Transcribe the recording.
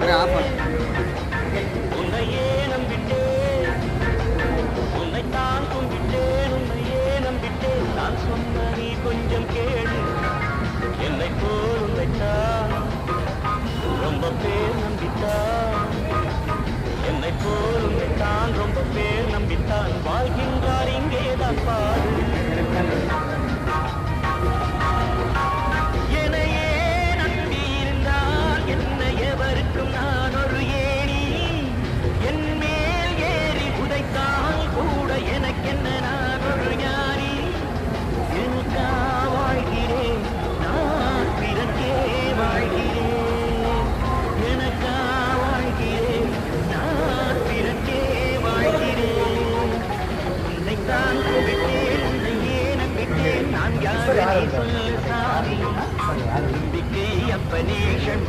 garrafa. நான் யாரை சொல்லு சாமி நம்பிக்கை அப்பனே